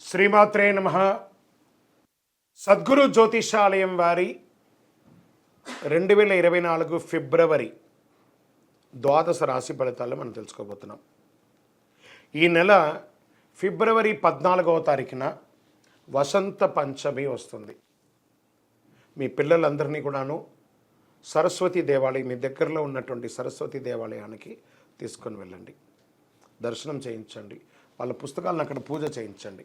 శ్రీమాత్రే నమ. సద్గురు జ్యోతిషాలయం వారి రెండు వేల ఇరవై నాలుగు ఫిబ్రవరి ద్వాదశ రాశి ఫలితాలు మనం తెలుసుకోబోతున్నాం. ఈ నెల ఫిబ్రవరి పద్నాలుగవ తారీఖున వసంత పంచమి వస్తుంది. మీ పిల్లలందరినీ కూడాను సరస్వతి దేవాలయం మీ దగ్గరలో ఉన్నటువంటి సరస్వతి దేవాలయానికి తీసుకొని వెళ్ళండి. దర్శనం చేయించండి. వాళ్ళ పుస్తకాలను అక్కడ పూజ చేయించండి.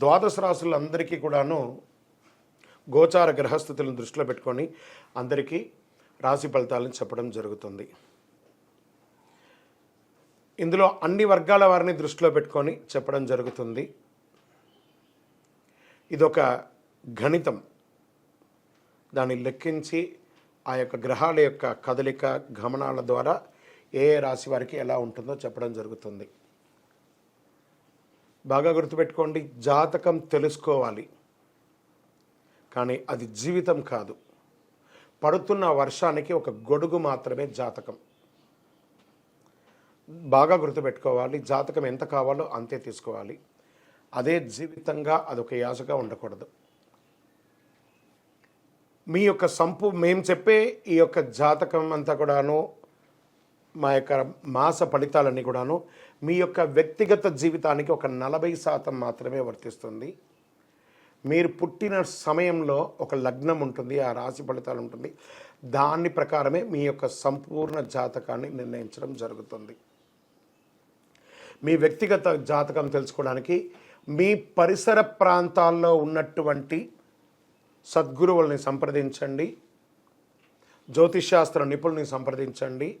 ద్వాదశ రాసులందరికీ కూడాను గోచార గ్రహస్థితులను దృష్టిలో పెట్టుకొని అందరికీ రాశి ఫలితాలను చెప్పడం జరుగుతుంది. ఇందులో అన్ని వర్గాల వారిని దృష్టిలో పెట్టుకొని చెప్పడం జరుగుతుంది. ఇదొక గణితం. దాన్ని లెక్కించి ఆ యొక్క గ్రహాల యొక్క కదలిక గమనాల ద్వారా ఏ ఏ రాశి వారికి ఎలా ఉంటుందో చెప్పడం జరుగుతుంది. బాగా గుర్తుపెట్టుకోండి జాతకం తెలుసుకోవాలి. కానీ అది జీవితం కాదు. పడుతున్న వర్షానికి ఒక గొడుగు మాత్రమే జాతకం. బాగా గుర్తుపెట్టుకోవాలి జాతకం ఎంత కావాలో అంతే తీసుకోవాలి. అదే జీవితంగా అదొక యాసగా ఉండకూడదు. మీ యొక్క సంపు మేము చెప్పే ఈ యొక్క జాతకం అంతా కూడాను మా యొక్క మాస ఫలితాలన్నీ కూడాను మీ యొక్క వ్యక్తిగత జీవితానికి ఒక నలభై శాతం మాత్రమే వర్తిస్తుంది. మీరు పుట్టిన సమయంలో ఒక లగ్నం ఉంటుంది ఆ రాశి ఫలితాలు ఉంటుంది. దాని ప్రకారమే మీ యొక్క సంపూర్ణ జాతకాన్ని నిర్ణయించడం జరుగుతుంది. మీ వ్యక్తిగత జాతకం తెలుసుకోవడానికి మీ పరిసర ప్రాంతాల్లో ఉన్నటువంటి సద్గురువుల్ని సంప్రదించండి. జ్యోతిష్శాస్త్ర నిపుణుల్ని సంప్రదించండి.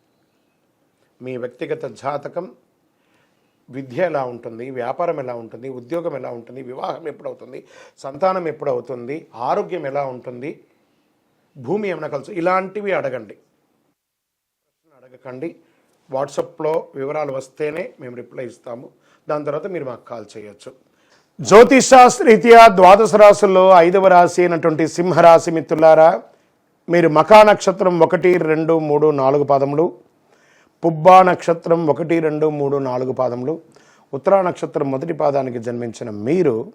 మీ వ్యక్తిగత జాతకం విద్య ఎలా ఉంటుంది వ్యాపారం ఎలా ఉంటుంది ఉద్యోగం ఎలా ఉంటుంది వివాహం ఎప్పుడవుతుంది సంతానం ఎప్పుడవుతుంది ఆరోగ్యం ఎలా ఉంటుంది భూమి ఏమైనా కలుసు ఇలాంటివి అడగండి. ప్రశ్న అడగకండి. వాట్సాప్లో వివరాలు వస్తేనే మేము రిప్లై ఇస్తాము. దాని తర్వాత మీరు మాకు కాల్ చేయొచ్చు. జ్యోతిషాస్త్రీత్యా ద్వాదశ రాశుల్లో ఐదవ రాశి అయినటువంటి సింహరాశి మిత్రులారా మీరు మకా నక్షత్రం ఒకటి రెండు మూడు నాలుగు పదములు పుబ్బా నక్షత్రం ఒకటి రెండు మూడు నాలుగు పాదములు. ఉత్తరా నక్షత్రం మొదటి పాదానికి జన్మించిన మీరు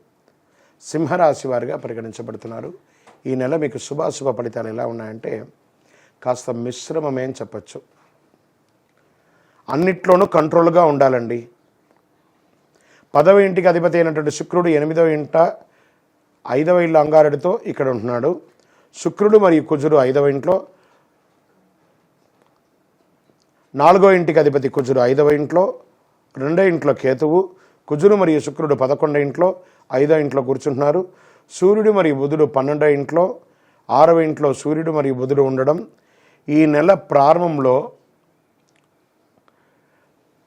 సింహరాశి వారిగా పరిగణించబడుతున్నారు. ఈ నెల మీకు శుభాశుభ ఫలితాలు ఎలా ఉన్నాయంటే కాస్త మిశ్రమమే అని చెప్పచ్చు. అన్నిట్లోనూ కంట్రోల్గా ఉండాలండి. పదవ ఇంటికి అధిపతి అయినటువంటి శుక్రుడు ఎనిమిదవ ఇంట ఐదవ ఇల్లు అంగారెడితో ఇక్కడ ఉంటున్నాడు. శుక్రుడు మరియు కుజుడు ఐదవ ఇంట్లో నాలుగో ఇంటికి అధిపతి కుజుడు ఐదవ ఇంట్లో రెండో ఇంట్లో కేతువు కుజుడు మరియు శుక్రుడు పదకొండో ఇంట్లో ఐదో ఇంట్లో కూర్చుంటున్నారు. సూర్యుడు మరియు బుధుడు పన్నెండో ఇంట్లో ఆరవ ఇంట్లో సూర్యుడు మరియు బుధుడు ఉండడం. ఈ నెల ప్రారంభంలో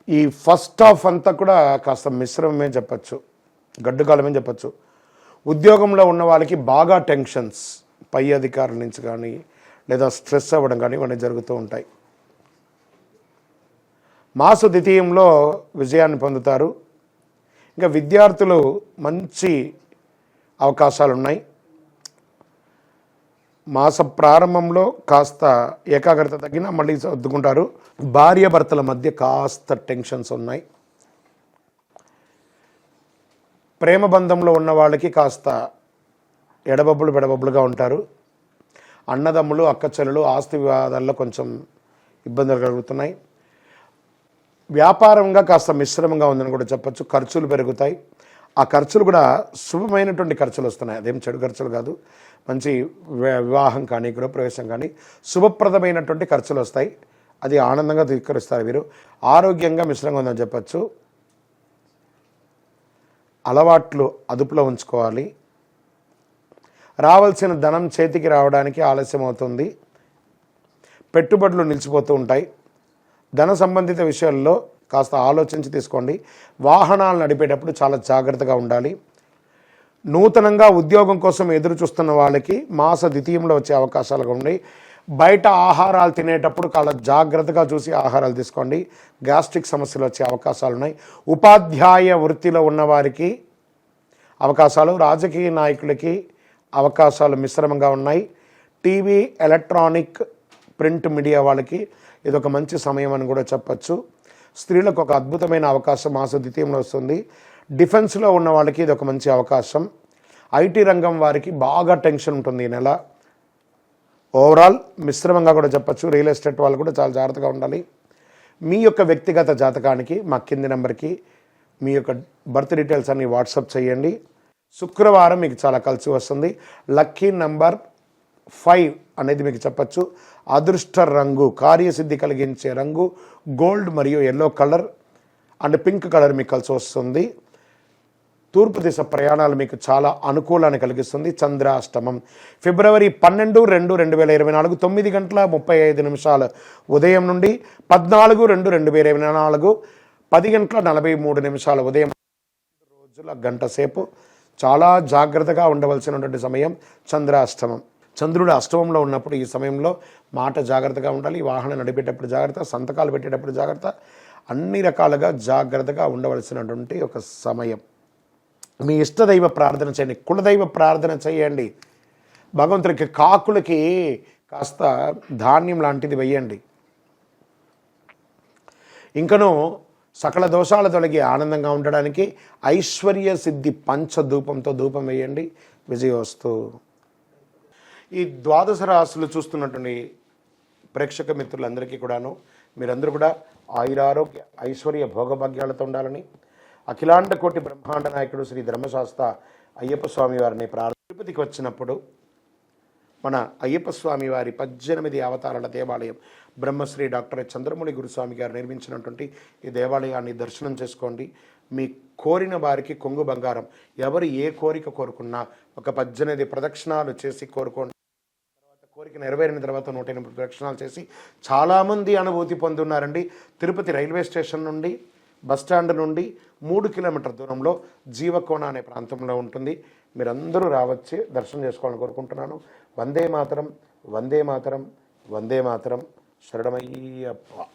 ఈ ఫస్ట్ హాఫ్ అంతా కూడా కాస్త మిశ్రమమే చెప్పచ్చు గడ్డుకాలమే చెప్పచ్చు. ఉద్యోగంలో ఉన్న వాళ్ళకి బాగా టెన్షన్స్ పై అధికారుల నుంచి కానీ లేదా స్ట్రెస్ అవ్వడం కానీ ఇవన్నీ జరుగుతూ ఉంటాయి. మాస ద్వితీయంలో విజయాన్ని పొందుతారు. ఇంకా విద్యార్థులు మంచి అవకాశాలు ఉన్నాయి మాస ప్రారంభంలో కాస్త ఏకాగ్రత తగ్గిన మళ్ళీ సర్దుకుంటారు. భార్యాభర్తల మధ్య కాస్త టెన్షన్స్ ఉన్నాయి. ప్రేమ బంధంలో ఉన్న వాళ్ళకి కాస్త ఎడబబ్బులు బెడబబ్బులుగా ఉంటారు. అన్నదమ్ములు అక్కచెల్లెలు ఆస్తి వివాదాల్లో కొంచెం ఇబ్బందులు కలుగుతున్నాయి. వ్యాపారంగా కాస్త మిశ్రమంగా ఉందని కూడా చెప్పచ్చు. ఖర్చులు పెరుగుతాయి. ఆ ఖర్చులు కూడా శుభమైనటువంటి ఖర్చులు వస్తున్నాయి. అదేం చెడు ఖర్చులు కాదు. మంచి వివాహం కానీ గృహప్రవేశం కానీ శుభప్రదమైనటువంటి ఖర్చులు వస్తాయి. అది ఆనందంగా స్వీకరిస్తారు వీరు. ఆరోగ్యంగా మిశ్రంగా ఉందని చెప్పొచ్చు. అలవాట్లు అదుపులో ఉంచుకోవాలి. రావాల్సిన ధనం చేతికి రావడానికి ఆలస్యం అవుతుంది పెట్టుబడులు నిలిచిపోతూ ఉంటాయి. ధన సంబంధిత విషయాల్లో కాస్త ఆలోచించి తీసుకోండి. వాహనాలు నడిపేటప్పుడు చాలా జాగ్రత్తగా ఉండాలి. నూతనంగా ఉద్యోగం కోసం ఎదురు చూస్తున్న వాళ్ళకి మాస ద్వితీయంలో వచ్చే అవకాశాలు ఉన్నాయి. బయట ఆహారాలు తినేటప్పుడు చాలా జాగ్రత్తగా చూసి ఆహారాలు తీసుకోండి. గ్యాస్ట్రిక్ సమస్యలు వచ్చే అవకాశాలు ఉన్నాయి. ఉపాధ్యాయ వృత్తిలో ఉన్నవారికి అవకాశాలు రాజకీయ నాయకులకి అవకాశాలు మిశ్రమంగా ఉన్నాయి. టీవీ ఎలక్ట్రానిక్ ప్రింట్ మీడియా వాళ్ళకి ఇది ఒక మంచి సమయం అని కూడా చెప్పచ్చు. స్త్రీలకు ఒక అద్భుతమైన అవకాశం మాస ద్వితీయంలో వస్తుంది. డిఫెన్స్లో ఉన్న వాళ్ళకి ఇది ఒక మంచి అవకాశం. ఐటీ రంగం వారికి బాగా టెన్షన్ ఉంటుంది ఈ నెల. ఓవరాల్ మిశ్రమంగా కూడా చెప్పచ్చు. రియల్ ఎస్టేట్ వాళ్ళు కూడా చాలా జాగ్రత్తగా ఉండాలి. మీ యొక్క వ్యక్తిగత జాతకానికి మా కింది నెంబర్కి మీ యొక్క బర్త్ డీటెయిల్స్ అన్ని వాట్సాప్ చేయండి. శుక్రవారం మీకు చాలా కలిసి వస్తుంది. లక్కీ నంబర్ ఫైవ్ అనేది మీకు చెప్పచ్చు. అదృష్ట రంగు కార్యసిద్ధి కలిగించే రంగు గోల్డ్ మరియు yellow colour and pink colour మీకు కలిసి వస్తుంది. తూర్పు దిశ ప్రయాణాలు మీకు చాలా అనుకూలాన్ని కలిగిస్తుంది. చంద్రాష్టమం. ఫిబ్రవరి పన్నెండు రెండు రెండు వేల ఇరవై నాలుగు తొమ్మిది గంటల ముప్పై ఐదు నిమిషాల ఉదయం నుండి పద్నాలుగు రెండు రెండు వేల ఇరవై నాలుగు పది గంటల నలభై మూడు నిమిషాల ఉదయం రోజుల గంట సేపు. చాలా జాగ్రత్తగా ఉండవలసినటువంటి సమయం చంద్రాష్టమం. చంద్రుడు అష్టమంలో ఉన్నప్పుడు ఈ సమయంలో మాట జాగ్రత్తగా ఉండాలి వాహనం నడిపేటప్పుడు జాగ్రత్త సంతకాలు పెట్టేటప్పుడు జాగ్రత్త అన్ని రకాలుగా జాగ్రత్తగా ఉండవలసినటువంటి ఒక సమయం. మీ ఇష్టదైవ ప్రార్థన చేయండి కులదైవ ప్రార్థన చేయండి. భగవంతుడికి కాకులకి కాస్త ధాన్యం లాంటిది వెయ్యండి ఇంకనూ సకల దోషాల తొలగి ఆనందంగా ఉండడానికి ఐశ్వర్య సిద్ధి పంచ ధూపంతో ధూపం వేయండి. విజయోస్తు ఈ ద్వాదశ రాశులు చూస్తున్నటువంటి ప్రేక్షక మిత్రులందరికీ కూడాను మీరందరూ కూడా ఆయురారోగ్య ఐశ్వర్య భోగభాగ్యాలతో ఉండాలని అఖిలాండ కోటి బ్రహ్మాండ నాయకుడు శ్రీ ధర్మశాస్త్ర అయ్యప్ప స్వామి వారిని ప్రార్థ తిరుపతికి వచ్చినప్పుడు మన అయ్యప్ప స్వామి వారి పద్దెనిమిది అవతారాల దేవాలయం బ్రహ్మశ్రీ డాక్టర్ చంద్రమౌళి గురుస్వామి గారు నిర్మించినటువంటి ఈ దేవాలయాన్ని దర్శనం చేసుకోండి. మీ కోరిన వారికి కొంగు బంగారం. ఎవరు ఏ కోరిక కోరుకున్నా ఒక పద్దెనిమిది ప్రదక్షిణాలు చేసి కోరుకోండి. కోరిక నెరవేరిన తర్వాత నూట ఎనిమిది ప్రదక్షిణాలు చేసి చాలామంది అనుభూతి పొందున్నారండి. తిరుపతి రైల్వే స్టేషన్ నుండి బస్ స్టాండ్ నుండి మూడు కిలోమీటర్ దూరంలో జీవకోణ అనే ప్రాంతంలో ఉంటుంది. మీరందరూ రావచ్చి దర్శనం చేసుకోవాలని కోరుకుంటున్నాను. వందే మాతరం వందే మాతరం వందే మాతరం. శరణమయ్యప్ప.